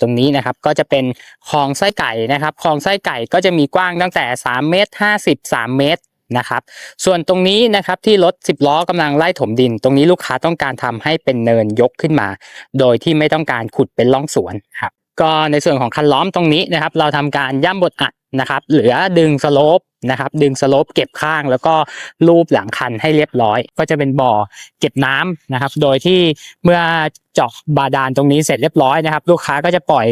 ตรงนี้นะครับก็จะเป็นคลองไส้ไก่นะครับคลองไส้ไก่ก็จะมีกว้างตั้งแต่ 3 เมตร 50 3 เมตรนะครับส่วนตรงนี้นะครับที่รถ 10 ล้อกำลังไล่ถมดิน ตรงนี้ลูกค้าต้องการทำให้เป็นเนินยกขึ้นมา โดยที่ไม่ต้องการขุดเป็นร่องสวนครับก็ในส่วนของคันล้อมตรงนี้นะครับ เราทำการย่ำบดอัด นะครับเหลือดึงสโลปนะครับดึงสโลปเก็บข้างแล้วก็ลูบหลังคันให้เรียบร้อย ก็จะเป็นบ่อเก็บน้ำนะครับ โดยที่เมื่อเจาะบาดาลตรงนี้เสร็จเรียบร้อยนะครับ ลูกค้าก็จะปล่อย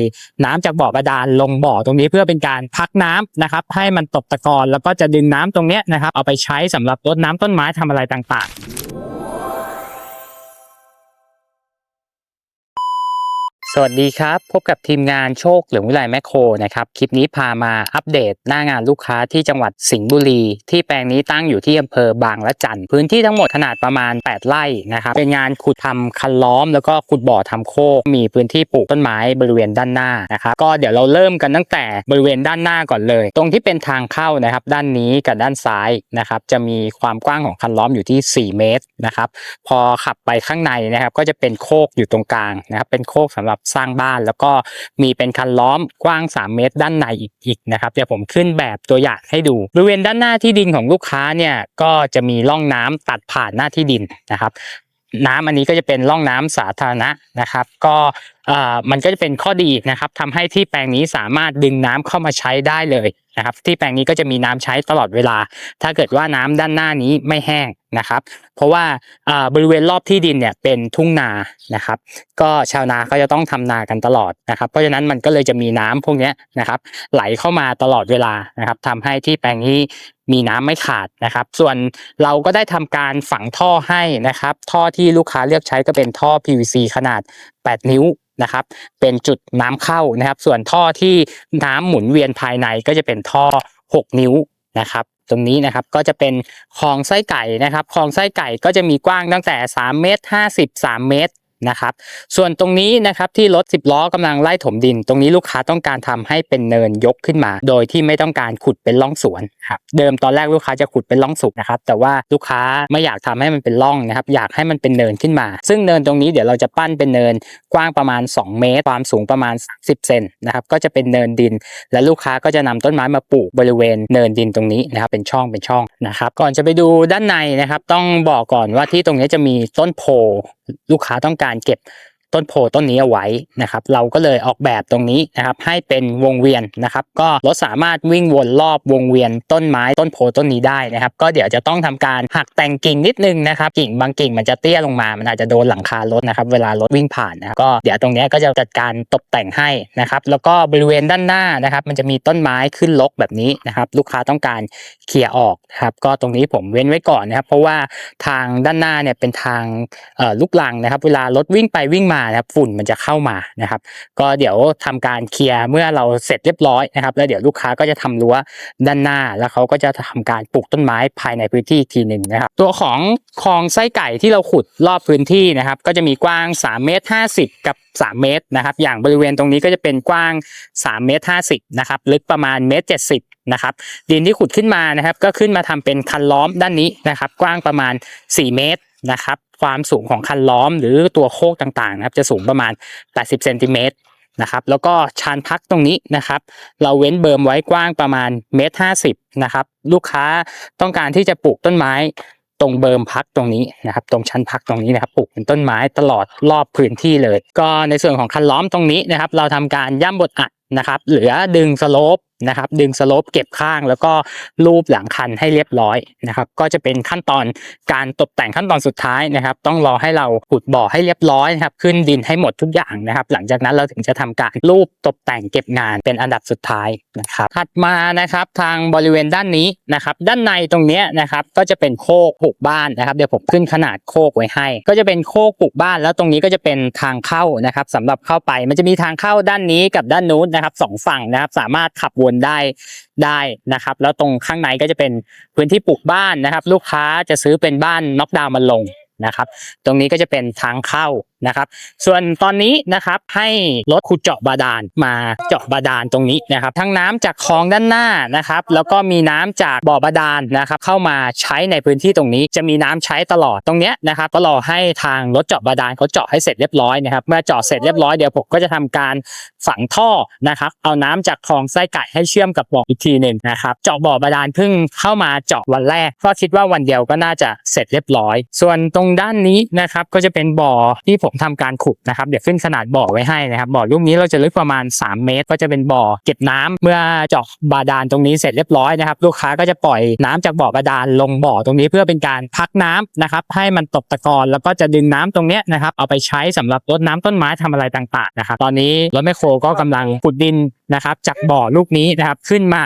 น้ำจากบ่อบาดาลลงบ่อตรงนี้เพื่อเป็นการพักน้ำนะครับ ให้มันตกตะกอนแล้วก็จะดึงน้ำตรงนี้นะครับเอาไปใช้สำหรับรดน้ำต้นไม้ทำอะไรต่างๆ วัสดีครับ พบกับทีมงานโชคเหลืองวิไลแมคโครนะครับ คลิปนี้พามาอัปเดตหน้างานลูกค้าที่จังหวัดสิงห์บุรี ที่แปลงนี้ตั้งอยู่ที่อำเภอบางละจันพื้นที่ทั้งหมดขนาดประมาณ 8 ไร่นะครับ เป็นงานขุดทำคันล้อม แล้วก็ขุดบ่อทำโคก มีพื้นที่ปลูกต้นไม้บริเวณด้านหน้านะครับ ก็เดี๋ยวเราเริ่มกันตั้งแต่บริเวณด้านหน้าก่อนเลย ตรงที่เป็นทางเข้านะครับ ด้านนี้กับด้านซ้ายนะครับ จะมีความกว้างของคันล้อมอยู่ที่ 4 เมตรนะครับ พอขับไปข้างในนะครับ ก็จะเป็นโคกอยู่ตรงกลางนะครับ เป็นโคกสำหรับสร้างบ้าน แล้วก็มีเป็นคันล้อมกว้าง 3 เมตร ด้านในอีกนะครับเดี๋ยวผมขึ้นแบบตัวอย่างให้ดูบริเวณด้านหน้าที่ดินของลูกค้าเนี่ยก็จะมีร่องน้ำตัดผ่านหน้าที่ดินนะครับน้ำอันนี้ก็จะเป็นร่องน้ำสาธารณะนะครับ ก็เอ่อมันก็จะเป็นข้อดีนะครับทำให้ที่แปลงนี้สามารถดึงน้ำเข้ามาใช้ได้เลย นะครับที่แปลงนี้ก็จะมีน้ำใช้ตลอดเวลา ถ้าเกิดว่าน้ำด้านหน้านี้ไม่แห้งนะครับ เพราะว่าบริเวณรอบที่ดินเนี่ยเป็นทุ่งนานะครับ ก็ชาวนาก็จะต้องทำนากันตลอดนะครับ เพราะฉะนั้นมันก็เลยจะมีน้ำพวกนี้นะครับไหลเข้ามาตลอดเวลานะครับทำให้ที่แปลงนี้มีน้ำไม่ขาดนะครับ ส่วนเราก็ได้ทำการฝังท่อให้นะครับ ท่อที่ลูกค้าเลือกใช้ก็เป็นท่อ PVC ขนาด 8 นิ้ว นะครับ เป็นจุดน้ำเข้านะครับ ส่วนท่อที่น้ำหมุนเวียนภายในก็จะเป็นท่อ 6 นิ้วนะครับ ตรงนี้นะครับก็จะเป็นคลองไส้ไก่นะครับคลองไส้ไก่ก็จะมีกว้างตั้งแต่ 3 เมตร 53 เมตร นะครับ ส่วนตรงนี้นะครับที่รถ 10 ล้อกำลังไล่ถมดิน ตรงนี้ลูกค้าต้องการทำให้เป็นเนินยกขึ้นมา โดยที่ไม่ต้องการขุดเป็นร่องสวนครับเดิมตอนแรกลูกค้าจะขุดเป็นร่องสุกนะครับ แต่ว่าลูกค้าไม่อยากทำให้มันเป็นร่องนะครับ อยากให้มันเป็นเนินขึ้นมา ซึ่งเนินตรงนี้เดี๋ยวเราจะปั้นเป็นเนินกว้างประมาณ 2 เมตร ความสูงประมาณ30เซนนะครับ ก็จะเป็นเนินดิน และลูกค้าก็จะนำต้นไม้มาปลูกบริเวณเนินดินตรงนี้นะครับ เป็นช่องเป็นช่องนะครับ ก่อนจะไปดูด้านในนะครับ ต้องบอกก่อนว่าที่ตรงนี้จะมีต้นโพลูกค้าต้องการการเก็บ ต้นโพต้นนี้เอาไว้นะครับ เราก็เลยออกแบบตรงนี้นะครับให้เป็นวงเวียนนะครับ ก็รถสามารถวิ่งวนรอบวงเวียนต้นไม้ต้นโพต้นนี้ได้นะครับ ก็เดี๋ยวจะต้องทำการหักแต่งกิ่งนิดนึงนะครับกิ่งบางกิ่งมันจะเตี้ยลงมา มันอาจจะโดนหลังคารถนะครับ เวลารถวิ่งผ่านนะครับก็เดี๋ยวตรงนี้ก็จะจัดการตกแต่งให้นะครับ แล้วก็บริเวณด้านหน้านะครับ มันจะมีต้นไม้ขึ้นรกแบบนี้นะครับ ลูกค้าต้องการเคลียร์ออกครับก็ตรงนี้ผมเว้นไว้ก่อนนะครับ เพราะว่าทางด้านหน้าเนี่ยเป็นทางลูกลังนะครับ เวลารถวิ่งไปวิ่งมานะครับฝุ่นมันจะเข้ามานะครับ ก็เดี๋ยวทำการเคลียร์เมื่อเราเสร็จเรียบร้อยนะครับ แล้วเดี๋ยวลูกค้าก็จะทำรั้วด้านหน้า แล้วเขาก็จะทำการปลูกต้นไม้ภายในพื้นที่อีกทีหนึ่งนะครับ ตัวของคลองไส้ไก่ที่เราขุดรอบพื้นที่นะครับ ก็จะมีกว้าง3เมตร50 กับ 3 เมตรนะครับ อย่างบริเวณตรงนี้ก็จะเป็นกว้าง3เมตร50นะครับลึกประมาณเมตร70นะครับดินที่ขุดขึ้นมานะครับ ก็ขึ้นมาทำเป็นคันล้อมด้านนี้นะครับ กว้างประมาณ 4 เมตรนะครับ ความสูงของคันล้อมหรือตัวโคกต่างๆนะครับจะสูงประมาณ 80เซนติเมตรนะครับแล้วก็ชานพักตรงนี้นะครับ เราเว้นเบิร์มไว้กว้างประมาณเมตรห้าสิบนะครับลูกค้าต้องการที่จะปลูกต้นไม้ตรงเบิร์มพักตรงนี้นะครับ ตรงชั้นพักตรงนี้นะครับปลูกเป็นต้นไม้ตลอดรอบพื้นที่เลย ก็ในส่วนของคันล้อมตรงนี้นะครับ เราทำการย่ำบดอัดนะครับ เหลือดึงสโลป นะครับ ดึงสโลปเก็บข้างแล้วก็ลูบหลังคันให้เรียบร้อยนะครับ ก็จะเป็นขั้นตอนการตกแต่งขั้นตอนสุดท้ายนะครับ ต้องรอให้เราขุดบ่อให้เรียบร้อยนะครับ ขึ้นดินให้หมดทุกอย่างนะครับ หลังจากนั้นเราถึงจะทำการรูปตกแต่งเก็บงานเป็นอันดับสุดท้ายนะครับ ถัดมานะครับทางบริเวณด้านนี้นะครับ ด้านในตรงนี้นะครับ ก็จะเป็นโคกปลูกบ้านนะครับ เดี๋ยวผมขึ้นขนาดโคกไว้ให้ ก็จะเป็นโคกปลูกบ้าน แล้วตรงนี้ก็จะเป็นทางเข้านะครับสำหรับเข้าไป มันจะมีทางเข้าด้านนี้กับด้านนู้นนะครับสองฝั่งนะครับ สามารถขับวนได้ได้นะครับ แล้วตรงข้างในก็จะเป็นพื้นที่ปลูกบ้านนะครับ ลูกค้าจะซื้อเป็นบ้านน็อกดาวน์มาลงนะครับ ตรงนี้ก็จะเป็นทางเข้า นะครับ ส่วนตอนนี้นะครับให้รถขุดเจาะบาดาลมาเจาะบาดาลตรงนี้นะครับ ทั้งน้ำจากคลองด้านหน้านะครับ แล้วก็มีน้ำจากบ่อบาดาลนะครับ เข้ามาใช้ในพื้นที่ตรงนี้ จะมีน้ำใช้ตลอดตรงเนี้ยนะครับก็รอให้ทางรถเจาะบาดาลเขาเจาะให้เสร็จเรียบร้อยนะครับ เมื่อเจาะเสร็จเรียบร้อยเดี๋ยวผมก็จะทำการฝังท่อนะครับ เอาน้ำจากคลองไส้ไก่ให้เชื่อมกับบ่ออีกทีหนึ่งนะครับ เจาะบ่อบาดาลเพิ่งเข้ามาเจาะวันแรก ก็คิดว่าวันเดียวก็น่าจะเสร็จเรียบร้อย ส่วนตรงด้านนี้นะครับก็จะเป็นบ่อที่ผมทำการขุดนะครับเดี๋ยวขึ้นขนาดบ่อไว้ให้นะครับบ่อลูกนี้เราจะลึกประมาณ 3 เมตร ก็จะเป็นบ่อเก็บน้ำเมื่อเจาะบาดาลตรงนี้เสร็จเรียบร้อยนะครับ ลูกค้าก็จะปล่อยน้ำจากบ่อบาดาลลงบ่อตรงนี้เพื่อเป็นการพักน้ำนะครับให้มันตกตะกอนแล้วก็จะดึงน้ำตรงนี้นะครับเอาไปใช้สำหรับรดน้ำต้นไม้ทำอะไรต่างๆนะครับตอนนี้รถแมคโครก็กำลังขุดดินนะครับจากบ่อลูกนี้นะครับขึ้นมา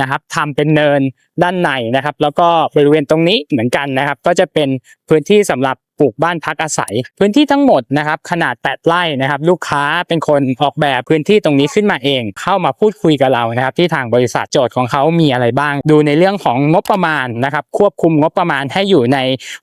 นะครับทำเป็นเนินด้านในนะครับ แล้วก็บริเวณตรงนี้เหมือนกันนะครับ ก็จะเป็นพื้นที่สำหรับ ลูกบ้านพักอาศัย พื้นที่ทั้งหมดนะครับขนาด8ไร่นะครับลูกค้าเป็นคนออกแบบพื้นที่ตรงนี้ขึ้นมาเอง เข้ามาพูดคุยกับเรานะครับที่ทางบริษัทโจทย์ของเขามีอะไรบ้าง ดูในเรื่องของงบประมาณนะครับควบคุมงบประมาณให้อยู่ใน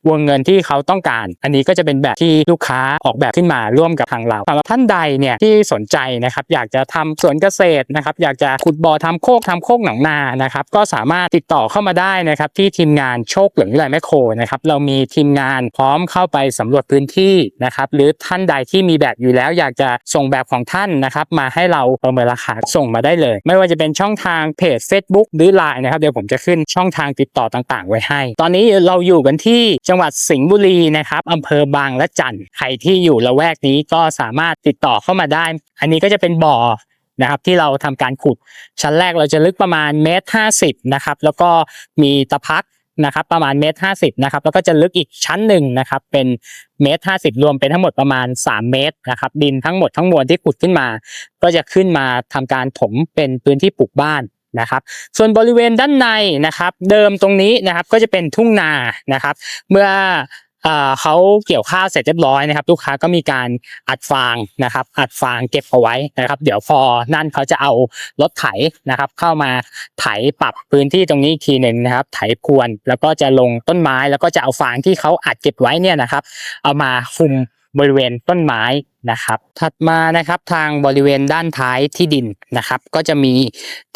วงเงินที่เขาต้องการ อันนี้ก็จะเป็นแบบที่ลูกค้าออกแบบขึ้นมาร่วมกับทางเราสำหรับท่านใดเนี่ยที่สนใจนะครับอยากจะทำสวนเกษตรนะครับอยากจะขุดบ่อทำโคกทำโคกหนองนานะครับก็สามารถติดต่อเข้ามาได้นะครับที่ทีมงานโชคเหลืองวิไลแมคโครนะครับเรามีทีมงานพร้อมเข้าไปสำรวจพื้นที่นะครับ หรือท่านใดที่มีแบบอยู่แล้วอยากจะส่งแบบของท่านนะครับ มาให้เราประเมินราคาส่งมาได้เลย ไม่ว่าจะเป็นช่องทางเพจ Facebook หรือ Line นะครับเดี๋ยวผมจะขึ้นช่องทางติดต่อต่างๆ ไว้ให้ ตอนนี้เราอยู่กันที่จังหวัดสิงห์บุรีนะครับอำเภอบางละจันใครที่อยู่ละแวกนี้ก็สามารถติดต่อเข้ามาได้ อันนี้ก็จะเป็นบ่อนะครับที่เราทำการขุดชั้นแรกเราจะลึกประมาณเมตรห้าสิบนะครับแล้วก็มีตะพัก นะครับประมาณเมตรห้าสิบนะครับแล้วก็จะลึกอีกชั้นหนึ่งนะครับเป็นเมตรห้าสิบรวมเป็นทั้งหมดประมาณ 3 เมตรนะครับดินทั้งหมดทั้งมวลที่ขุดขึ้นมา ก็จะขึ้นมาทำการถมเป็นพื้นที่ปลูกบ้านนะครับส่วนบริเวณด้านในนะครับ เดิมตรงนี้นะครับก็จะเป็นทุ่งนานะครับ เมื่อ เขาเกี่ยวข้าวเสร็จเรียบร้อยนะครับ ลูกค้าก็มีการอัดฟางนะครับ อัดฟางเก็บเอาไว้นะครับ เดี๋ยวพอนั่นเขาจะเอารถไถนะครับ เข้ามาไถปรับพื้นที่ตรงนี้อีกทีหนึ่งนะครับ ไถพรวน แล้วก็จะลงต้นไม้แล้วก็จะเอาฟางที่เขาอัดเก็บไว้เนี่ยนะครับ เอามาคุมบริเวณต้นไม้นะครับ ถัดมานะครับทางบริเวณด้านท้ายที่ดินนะครับ ก็จะมี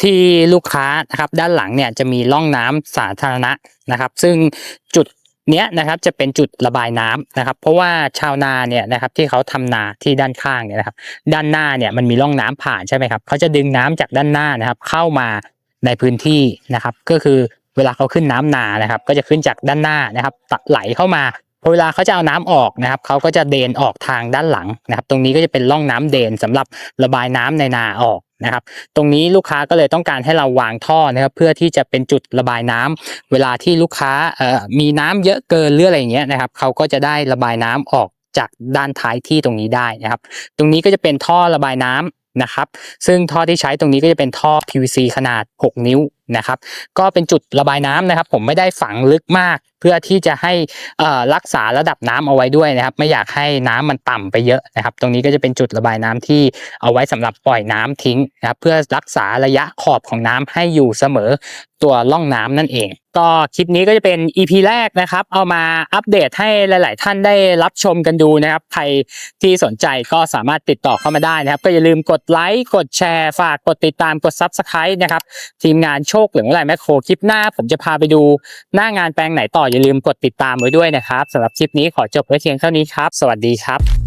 ที่ลูกค้านะครับ ด้านหลังเนี่ยจะมีร่องน้ำสาธารณะนะครับ ซึ่งจุด เนี้ยนะครับจะเป็นจุดระบายน้ำนะครับ เพราะว่าชาวนาเนี่ยนะครับที่เขาทำนาที่ด้านข้างเนี่ยนะครับ ด้านหน้าเนี่ยมันมีร่องน้ำผ่านใช่ไหมครับเขาจะดึงน้ำจากด้านหน้านะครับ เข้ามาในพื้นที่นะครับ ก็คือเวลาเขาขึ้นน้ำนานะครับ ก็จะขึ้นจากด้านหน้านะครับตัดไหลเข้ามาพอเวลาเขาจะเอาน้ำออกนะครับเขาก็จะเดนออกทางด้านหลังนะครับ ตรงนี้ก็จะเป็นร่องน้ำเดนสำหรับระบายน้ำในนาออก นะครับ ตรงนี้ลูกค้าก็เลยต้องการให้เราวางท่อนะครับเพื่อที่จะเป็นจุดระบายน้ำเวลาที่ลูกค้าเอ่อมีน้ำเยอะเกินหรืออะไรอย่างเงี้ยนะครับเขาก็จะได้ระบายน้ำออกจากด้านท้ายที่ตรงนี้ได้นะครับ ตรงนี้ก็จะเป็นท่อระบายน้ำนะครับ ซึ่งท่อที่ใช้ตรงนี้ก็จะเป็นท่อ PVC ขนาด 6 นิ้วนะครับ ก็เป็นจุดระบายน้ำนะครับ ผมไม่ได้ฝังลึกมาก เพื่อที่จะให้อ่อรักษาระดับน้ำเอาไว้ด้วยนะครับ ไม่อยากให้น้ำมันต่ำไปเยอะนะครับ ตรงนี้ก็จะเป็นจุดระบายน้ำที่เอาไว้สำหรับปล่อยน้ำทิ้งนะครับ เพื่อรักษาระยะขอบของน้ำให้อยู่เสมอตัวร่องน้ำนั่นเอง ก็คลิปนี้ก็จะเป็น EP แรกนะครับ เอามาอัปเดตให้หลาย ๆ ท่านได้รับชมกันดูนะครับ ใครที่สนใจก็สามารถติดต่อเข้ามาได้นะครับ ก็อย่าลืมกดไลค์กดแชร์ฝากกดติดตามกด Subscribe นะครับทีมงานโชคเหลืองวิไลแมคโครคลิปหน้า ผมจะพาไปดูหน้างานแปลงไหนต่ออย่าลืมกดติดตามไว้ด้วยนะครับสำหรับคลิปนี้ขอจบไว้เพียงเท่านี้ครับ สวัสดีครับ